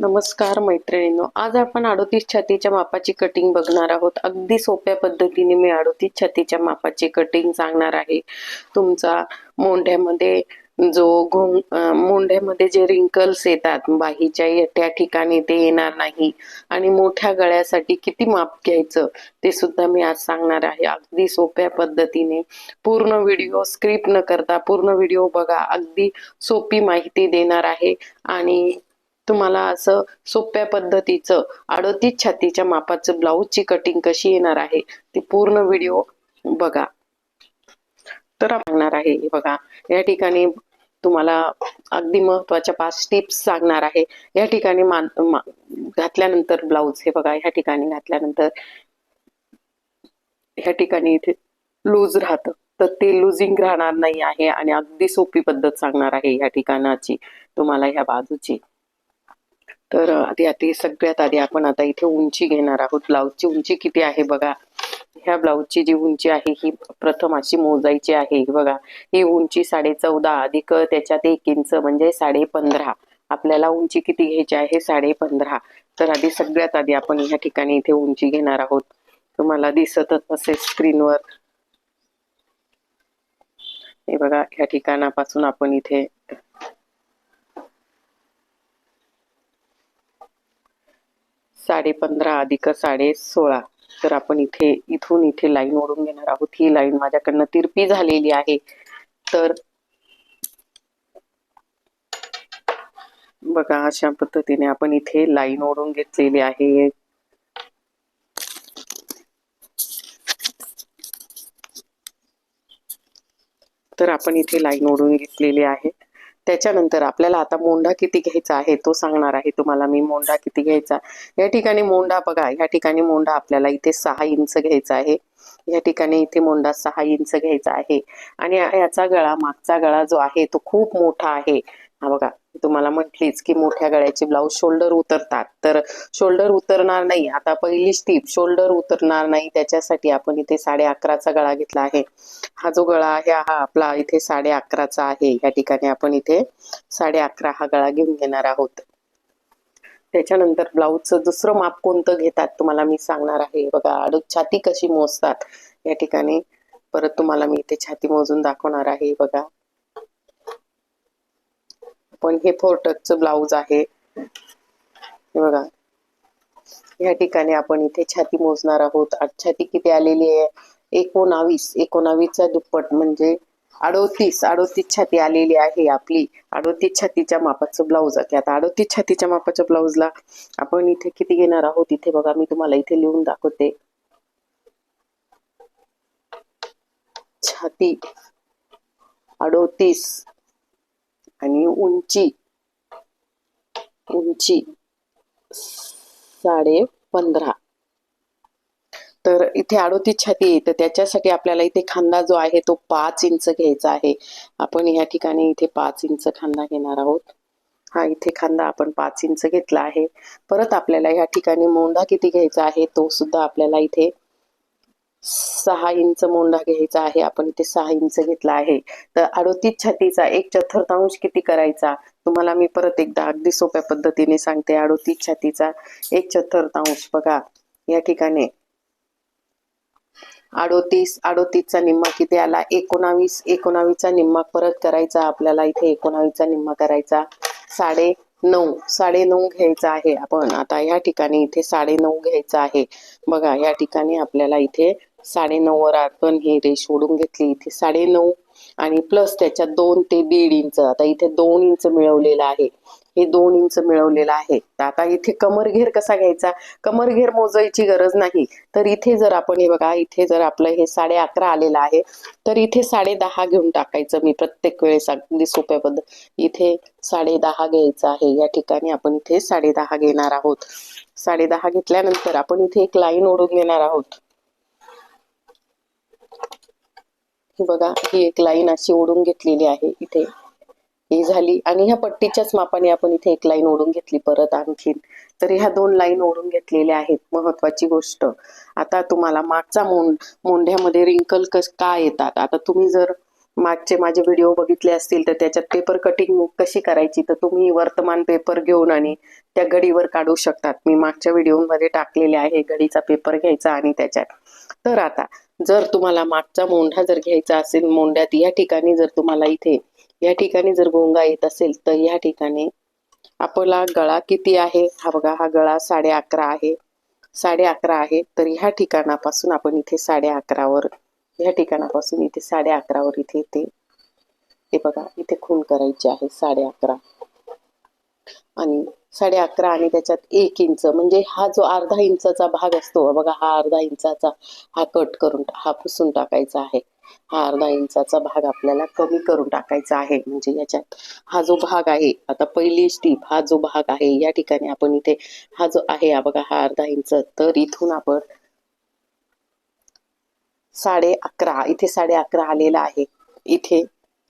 नमस्कार मैत्रिणींनो. आज आपण अडोतीस छातीच्या मापाची कटिंग बघणार आहोत. अगदी सोप्या पद्धतीने मी अडोतीस छातीच्या मापाची कटिंग सांगणार आहे. तुमचा मोंढ्यामध्ये जो घोंग मोंढ्यामध्ये जे रिंकल्स येतात बाहीच्या त्या ठिकाणी ते येणार नाही. आणि मोठ्या गळ्यासाठी किती माप घ्यायचं ते सुद्धा मी आज सांगणार आहे. अगदी सोप्या पद्धतीने. पूर्ण व्हिडिओ स्क्रिप्ट न करता पूर्ण व्हिडिओ बघा. अगदी सोपी माहिती देणार आहे. आणि तुम्हाला असं सोप्या पद्धतीचं अडतीस छातीच्या मापाचं ब्लाऊजची कटिंग कशी येणार आहे ती पूर्ण व्हिडिओ बघा. तर सांगणार आहे बघा. या ठिकाणी तुम्हाला अगदी महत्त्वाच्या पाच टिप्स सांगणार आहे. या ठिकाणी घातल्यानंतर ब्लाऊज हे बघा ह्या ठिकाणी घातल्यानंतर ह्या ठिकाणी इथे लूज राहतं. तर ते लुझिंग राहणार नाही आहे आणि अगदी सोपी पद्धत सांगणार आहे ह्या ठिकाणाची तुम्हाला ह्या बाजूची. तर आधी आधी सगळ्यात आधी आपण आता इथे उंची घेणार आहोत. ब्लाऊजची उंची किती आहे बघा. ह्या ब्लाऊजची जी उंची आहे ही प्रथम अशी मोजायची आहे. बघा ही उंची साडे चौदा अधिक त्याच्यात एक इंच म्हणजे साडे पंधरा आपल्याला उंची किती घ्यायची आहे? साडे पंधरा तर आधी सगळ्यात आधी आपण ह्या ठिकाणी इथे उंची घेणार आहोत. तुम्हाला दिसतच असेल स्क्रीनवर. हे बघा ह्या ठिकाणापासून आपण इथे साडे पंधरा अधिक साडे सोळा तर आपण इथे इथून इथे लाईन ओढून घेणार आहोत. ही लाईन माझ्याकडनं तिरपी झालेली आहे. तर बघा अशा पद्धतीने आपण इथे लाईन ओढून घेतलेली आहे. तर आपण इथे लाईन ओढून घेतलेली आहे. त्याच्यानंतर आपल्याला आता मोंढा किती घ्यायचा आहे तो सांगणार आहे तुम्हाला. मी मोंढा किती घ्यायचा? या ठिकाणी मोंढा बघा. या ठिकाणी मोंढा आपल्याला इथे सहा इंच घ्यायचा आहे. या ठिकाणी इथे मोंढा सहा इंच घ्यायचा आहे. आणि याचा गळा मागचा गळा जो आहे तो खूप मोठा आहे. हा बघा. तुम्हाला म्हटलीच की मोठ्या गळ्याचे ब्लाऊज शोल्डर उतरतात. तर शोल्डर उतरणार नाही. आता पहिली स्टीप शोल्डर उतरणार नाही. त्याच्यासाठी आपण इथे साडे अकराचा गळा घेतला आहे. हा जो गळा आहे हा आपला इथे साडे अकराचा आहे. या ठिकाणी आपण इथे साडे अकरा हा गळा घेऊन घेणार आहोत. त्याच्यानंतर ब्लाऊजचं दुसरं माप कोणतं घेतात तुम्हाला मी सांगणार आहे. बघा अडू छाती कशी मोजतात? या ठिकाणी परत तुम्हाला मी इथे छाती मोजून दाखवणार आहे. बघा पण हे फोर टचचं ब्लाऊज आहे. हे बघा. या ठिकाणी आपण इथे छाती मोजणार आहोत. छाती किती आलेली आहे? एकोणावीस. एकोणावीसचा दुप्पट म्हणजे अडोतीस. अडोतीस छाती आलेली आहे आपली. अडोतीस छातीच्या मापाचं ब्लाऊज आहे. आता अडोतीस छातीच्या मापाच्या ब्लाऊजला आपण इथे किती घेणार आहोत? इथे बघा मी तुम्हाला इथे लिहून दाखवते. छाती. अडोतीस. आणि उंची. उंची. साडे पंधरा. तर इथे अडोतीस छाती आहे तर त्याच्यासाठी आपल्याला इथे खांदा जो आहे तो पाच इंच घ्यायचा आहे. आपण या ठिकाणी इथे पाच इंच खांदा घेणार आहोत. हा इथे खांदा आपण पाच इंच घेतला आहे. परत आपल्याला या ठिकाणी मोंढा किती घ्यायचा आहे तो सुद्धा आपल्याला इथे सहा इंच मोंढा घ्यायचा आहे. आपण इथे सहा इंच घेतला आहे. तर अडोतीस छातीचा एक चतुर्थांश किती करायचा? तुम्हाला मी परत एकदा अगदी सोप्या पद्धतीने सांगते. अडोतीस छातीचा एक चतुर्थांश बघा. या ठिकाणी. अडोतीस अडोतीसचा निम्मा किती आला? एकोणावीस एकोणावीसचा निम्मा परत करायचा. आपल्याला इथे एकोणावीसचा निम्मा करायचा. साडे नऊ साडे नऊ घ्यायचा आहे. आपण आता या ठिकाणी इथे साडे नऊ घ्यायचा आहे. बघा या ठिकाणी आपल्याला इथे साडे नऊ वर आपण हे रेष ओढून घेतली. इथे साडे नऊ आणि प्लस त्याच्यात दोन ते दीड इंच आता इथे दोन इंच मिळवलेलं आहे. हे दोन इंच मिळवलेलं आहे. तर आता इथे कमर घेर कसा घ्यायचा? कमर घेर मोजायची गरज नाही. तर इथे जर आपण हे बघा इथे जर आपलं हे साडे अकरा आलेलं आहे तर इथे साडे दहा घेऊन टाकायचं मी प्रत्येक वेळेस अगदी सोप्या पद्धत इथे साडे दहा घ्यायचं आहे. या ठिकाणी आपण इथे साडे दहा घेणार आहोत. साडे दहा घेतल्यानंतर आपण इथे एक लाईन ओढून घेणार आहोत. ही बघा ही एक लाईन अशी ओढून घेतलेली आहे इथे. ही झाली आणि ह्या पट्टीच्याच मापाने आपण इथे एक लाईन ओढून घेतली परत आणखीन. तर ह्या दोन लाईन ओढून घेतलेल्या आहेत महत्वाची गोष्ट. आता तुम्हाला मागचा मोंड मोंढ्यामध्ये रिंकल कस का येतात? आता तुम्ही जर मागचे माझे व्हिडिओ बघितले असतील तर त्याच्यात पेपर कटिंग कशी करायची? तर तुम्ही वर्तमान पेपर घेऊन आणि त्या घडीवर काढू शकतात. मी मागच्या व्हिडिओमध्ये टाकलेले आहे घडीचा पेपर घ्यायचा आणि त्याच्यात. तर आता जर तुम्हाला मागचा मोंढा जर घ्यायचा असेल मोंढ्यात या ठिकाणी जर तुम्हाला इथे या ठिकाणी जर गोंगा येत असेल तर या ठिकाणी आपला गळा किती आहे? हा बघा हा गळा साडे अकरा आहे. साडे अकरा आहे तर ह्या ठिकाणापासून आपण इथे साडे अकरावर ह्या ठिकाणापासून इथे साडे अकरावर इथे ते हे बघा इथे खून करायची आहे साडे अकरा. आणि साडे अकरा आणि त्याच्यात एक इंच म्हणजे हा जो अर्धा इंचाचा भाग असतो बघा हा अर्धा इंचाचा हा कट करून हा पुसून टाकायचा आहे. हा अर्धा इंचाचा भाग आपल्याला कमी करून टाकायचा आहे. म्हणजे याच्यात हा जो भाग आहे आता पहिली स्टीप हा जो भाग आहे या ठिकाणी आपण इथे हा जो आहे बघा हा अर्धा इंच. तर इथून आपण साडे अकरा इथे साडे अकरा आलेला आहे. इथे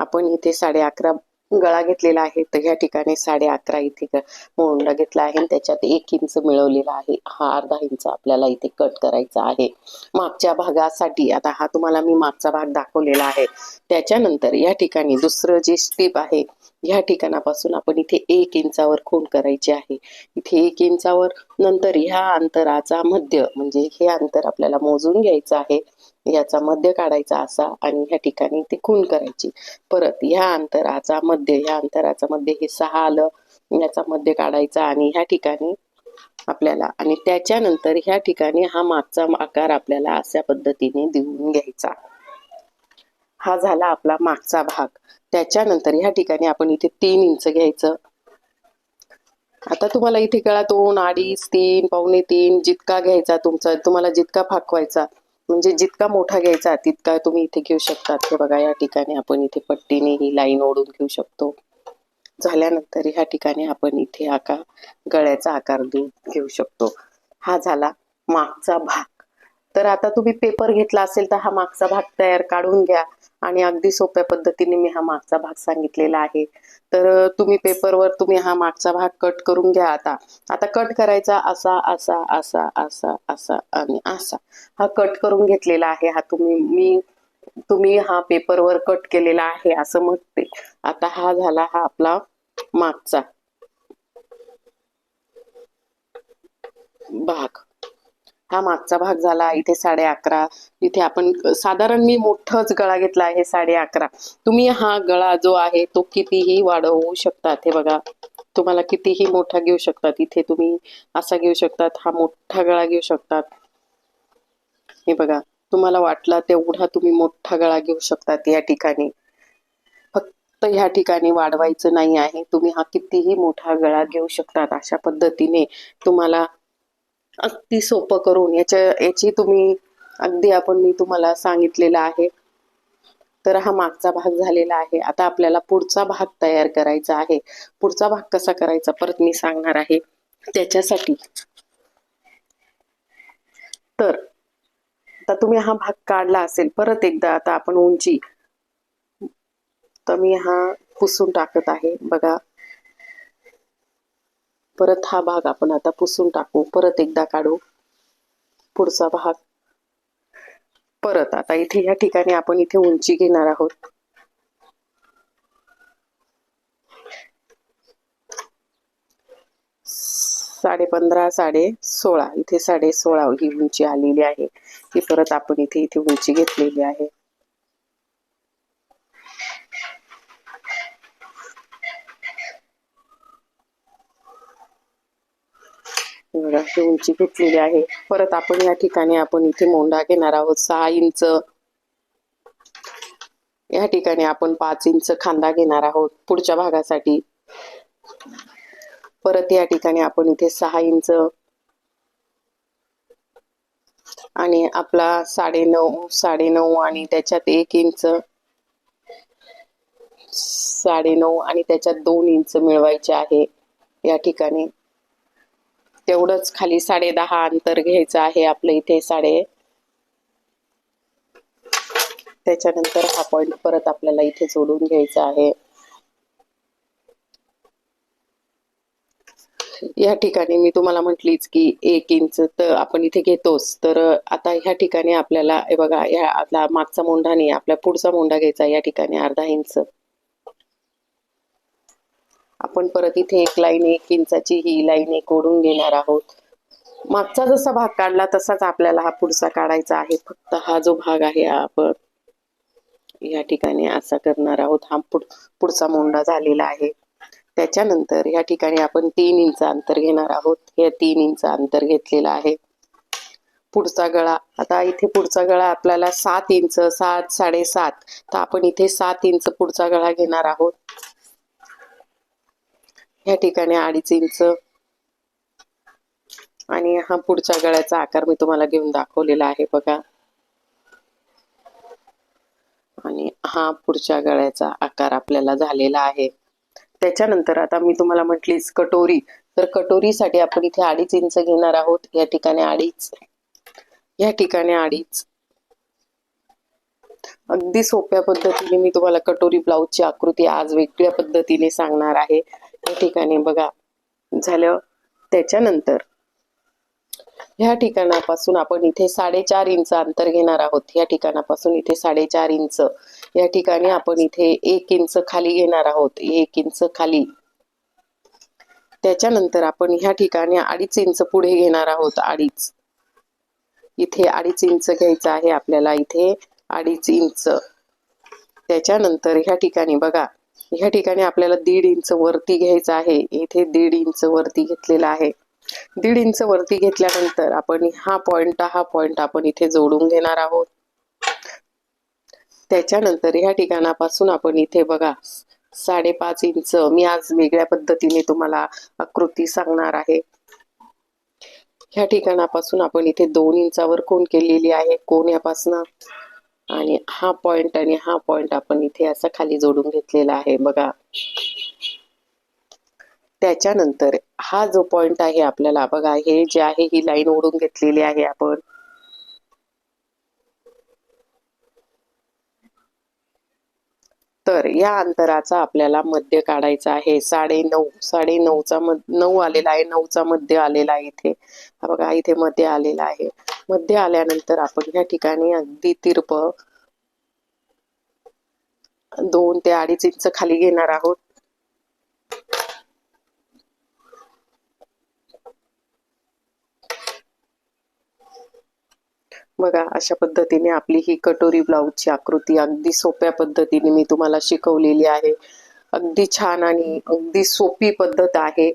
आपण इथे साडे अकरा गळा घेतलेला आहे. तर ह्या ठिकाणी साडे अकरा इथे ग- मोंडा घेतला आहे आणि त्याच्यात एक इंच मिळवलेला आहे. हा अर्धा इंच आपल्याला इथे कट करायचा आहे. मागच्या भागासाठी आता हा तुम्हाला मी मागचा भाग दाखवलेला आहे. त्याच्यानंतर या ठिकाणी दुसरं जे स्टेप आहे ह्या ठिकाणापासून आपण इथे एक इंचावर खूण करायची आहे. इथे एक इंचावर नंतर ह्या अंतराचा मध्य म्हणजे हे अंतर आपल्याला मोजून घ्यायचं आहे. याचा मध्य काढायचा असा आणि ह्या ठिकाणी ते खून करायची. परत ह्या अंतराचा मध्य ह्या अंतराचा मध्य हे सहा आलं याचा मध्य काढायचा आणि ह्या ठिकाणी आपल्याला आणि त्याच्यानंतर ह्या ठिकाणी हा मागचा आकार आपल्याला अशा पद्धतीने देऊन घ्यायचा. हा झाला आपला मागचा भाग. त्याच्यानंतर ह्या ठिकाणी आपण इथे तीन इंच घ्यायचं. आता तुम्हाला इथे कळा दोन अडीच तीन पावणे तीन जितका घ्यायचा तुमचा तुम्हाला जितका फाकवायचा म्हणजे जितका मोठा घ्यायचा तितका तुम्ही इथे घेऊ शकतात. हे बघा या ठिकाणी आपण इथे पट्टीने ही लाईन ओढून घेऊ शकतो. झाल्यानंतर ह्या ठिकाणी आपण इथे आकार गळ्याचा आकार देऊ घेऊ शकतो. हा झाला मागचा भाग. तर आता तुम्ही पेपर घेतला असेल तर हा मागचा भाग तयार काढून घ्या. आणि अगदी सोप्या पद्धतीने मी हा मागचा भाग सांगितलेला आहे. तर तुम्ही पेपरवर तुम्ही हा मागचा भाग कट करून घ्या आता. आता कट करायचा असा असा असा असा असा आणि असा. हा कट करून घेतलेला आहे. हा तुम्ही मी तुम्ही हा पेपरवर कट केलेला आहे असं म्हणते. आता हा झाला हा आपला मागचा भाग. हा मागचा भाग झाला इथे साडे अकरा. इथे आपण साधारण मी मोठंच गळा घेतला आहे साडे अकरा. तुम्ही हा गळा जो आहे तो कितीही वाढवू शकतात हे बघा. तुम्हाला कितीही मोठा घेऊ शकतात. इथे तुम्ही असा घेऊ शकतात हा मोठा गळा घेऊ शकतात. हे बघा तुम्हाला वाटला तेवढा तुम्ही मोठा गळा घेऊ शकतात या ठिकाणी. फक्त ह्या ठिकाणी वाढवायचं नाही आहे. तुम्ही हा कितीही मोठा गळा घेऊ शकतात. अशा पद्धतीने तुम्हाला अगदी सोपं करून याच्या याची तुम्ही अगदी आपण मी तुम्हाला सांगितलेलं आहे. तर हा मागचा भाग झालेला आहे. आता आपल्याला पुढचा भाग तयार करायचा आहे. पुढचा भाग कसा करायचा? परत मी सांगणार आहे. त्याच्यासाठी. तर आता तुम्ही हा भाग काढला असेल परत एकदा आता आपण उंची तर मी हा पुसून टाकत आहे. बघा परत हा भाग आपण आता पुसून टाकू. परत एकदा काढू. पुढचा भाग. परत आता इथे या ठिकाणी आपण इथे उंची घेणार आहोत. साडे पंधरा साडे सोळा. इथे साडे सोळा ही उंची आलेली आहे. ही परत आपण इथे इथे उंची घेतलेली आहे. बघा, ही उंची घेतलेली आहे. परत आपण या ठिकाणी आपण इथे मोंढा घेणार आहोत. सहा इंच. या ठिकाणी आपण पाच इंच खांदा घेणार आहोत पुढच्या भागासाठी. परत या ठिकाणी आपण इथे सहा इंच. आणि आपला साडे नऊ साडे नऊ आणि त्याच्यात एक इंच. साडे नऊ आणि त्याच्यात दोन इंच मिळवायचे आहे. या ठिकाणी तेवढंच खाली साडे दहा अंतर घ्यायचं आहे आपलं इथे साडे. त्याच्यानंतर हा पॉइंट परत आपल्याला इथे जोडून घ्यायचा आहे. या ठिकाणी मी तुम्हाला म्हटलीच की एक इंच तर आपण इथे घेतोच. तर आता ह्या ठिकाणी आपल्याला हे बघा ह्या आपला मागचा मोंढा नाही आपला पुढचा मोंढा घ्यायचा या ठिकाणी अर्धा इंच आपण परत इथे एक लाईन एक इंचाची ही लाईन एक ओढून घेणार आहोत. मागचा जसा भाग काढला तसाच आपल्याला हा पुढचा काढायचा आहे. फक्त हा जो भाग आहे आपण या ठिकाणी असा करणार आहोत. हा पुढ पुढचा मोंडा झालेला आहे. त्याच्यानंतर या ठिकाणी आपण तीन इंच अंतर घेणार आहोत. हे तीन इंच अंतर घेतलेलं आहे. पुढचा गळा आता इथे पुढचा गळा आपल्याला सात इंच सात साडेसात. तर आपण इथे सात इंच पुढचा गळा घेणार आहोत. ह्या ठिकाणी अडीच इंच. आणि हा पुढच्या गळ्याचा आकार मी तुम्हाला घेऊन दाखवलेला आहे बघा. आणि हा पुढच्या गळ्याचा आकार आपल्याला झालेला आहे. त्याच्यानंतर आता मी तुम्हाला म्हटलीच कटोरी. तर कटोरीसाठी आपण इथे अडीच इंच घेणार आहोत. या ठिकाणी अडीच. या ठिकाणी अडीच. अगदी सोप्या पद्धतीने मी तुम्हाला कटोरी ब्लाऊजची आकृती आज वेगळ्या पद्धतीने सांगणार आहे. ठिकाणी बघा झालं. त्याच्यानंतर ह्या ठिकाणापासून आपण इथे साडेचार इंच अंतर घेणार आहोत. या ठिकाणापासून इथे साडेचार इंच. या ठिकाणी आपण इथे एक इंच खाली घेणार आहोत. एक इंच खाली. त्याच्यानंतर आपण ह्या ठिकाणी अडीच इंच पुढे घेणार आहोत. अडीच. इथे अडीच इंच घ्यायचं आहे आपल्याला इथे. अडीच इंच. त्याच्यानंतर ह्या ठिकाणी बघा ह्या ठिकाणी आपल्याला दीड इंच वरती घ्यायचं आहे. इथे दीड इंच वरती घेतलेला आहे. दीड इंच वरती घेतल्यानंतर आपण हा पॉइंट हा पॉइंट आपण इथे जोडून घेणार आहोत. त्याच्यानंतर ह्या ठिकाणापासून आपण इथे बघा साडेपाच इंच. मी आज वेगळ्या पद्धतीने तुम्हाला आकृती सांगणार आहे. ह्या ठिकाणापासून आपण इथे दोन इंचावर कोण केलेली आहे? कोण्यापासून आणि हा पॉइंट आणि हा पॉइंट आपण इथे असं खाली जोडून घेतलेला आहे. बघा. त्याच्यानंतर हा जो पॉइंट आहे आपल्याला बघा हे जे आहे ही लाईन ओढून घेतलेली आहे आपण. तर या अंतराचा आपल्याला मध्य काढायचा आहे. साडे नऊ साडे नऊचा नऊ आलेला आहे नऊचा मध्य आलेला आहे इथे. बघा इथे मध्य आलेला आहे. मध्ये आल्यानंतर आपण या ठिकाणी अगदी तिरप दोन ते अडीच इंच खाली घेणार आहोत. बघा अशा पद्धतीने आपली ही कटोरी ब्लाऊजची आकृती अगदी सोप्या पद्धतीने मी तुम्हाला शिकवलेली आहे. अगदी छान आणि अगदी सोपी पद्धत आहे.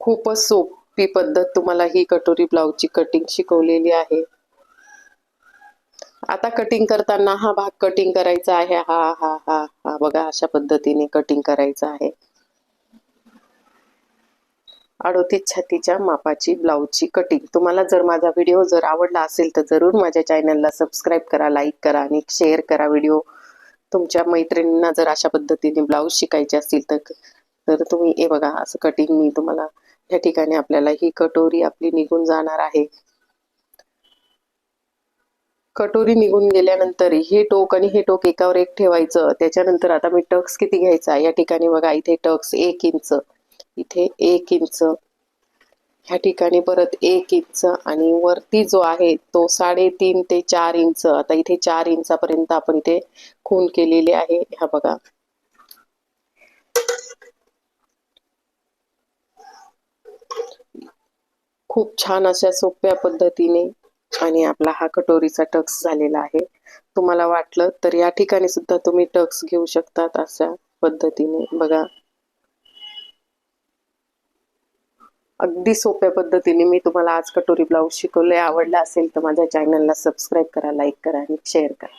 खूपच सोपी पद्धत तुम्हाला ही कटोरी ब्लाऊजची कटिंग शिकवलेली आहे. आता कटिंग करताना हा भाग कटिंग करायचा आहे. हा हा हा हा बघा अशा पद्धतीने कटिंग करायचं आहे. अडोतीस छातीच्या मापाची ब्लाऊजची कटिंग तुम्हाला जर माझा व्हिडिओ जर आवडला असेल तर जरूर माझ्या चॅनलला सबस्क्राईब करा लाईक करा आणि शेअर करा व्हिडिओ तुमच्या मैत्रिणींना जर अशा पद्धतीने ब्लाऊज शिकायचे असतील तर तुम्ही हे बघा असं कटिंग मी तुम्हाला या ठिकाणी आपल्याला ही कटोरी आपली निघून जाणार आहे. कटोरी निघून गेल्यानंतर हे टोक आणि हे टोक एकावर एक ठेवायचं. त्याच्यानंतर आता मी टक्स किती घ्यायचा? या ठिकाणी बघा इथे टक्स एक इंच इथे एक इंच. ह्या ठिकाणी परत एक इंच आणि वरती जो आहे तो साडेतीन ते चार इंच. आता इथे चार इंचापर्यंत आपण इथे खून केलेली आहे. ह्या बघा. खूप छान अशा सोप्या पद्धतीने आणि आपला हा कटोरीचा टक्स झालेला आहे. तुम्हाला वाटलं तर या ठिकाणी सुद्धा तुम्ही टक्स घेऊ शकतात अशा पद्धतीने. बघा. अगदी सोप्या पद्धतीने मी तुम्हाला आज कटोरी ब्लाऊज शिकवले. आवडला असेल तर माझ्या चॅनलला सबस्क्राईब करा लाईक करा आणि शेअर करा.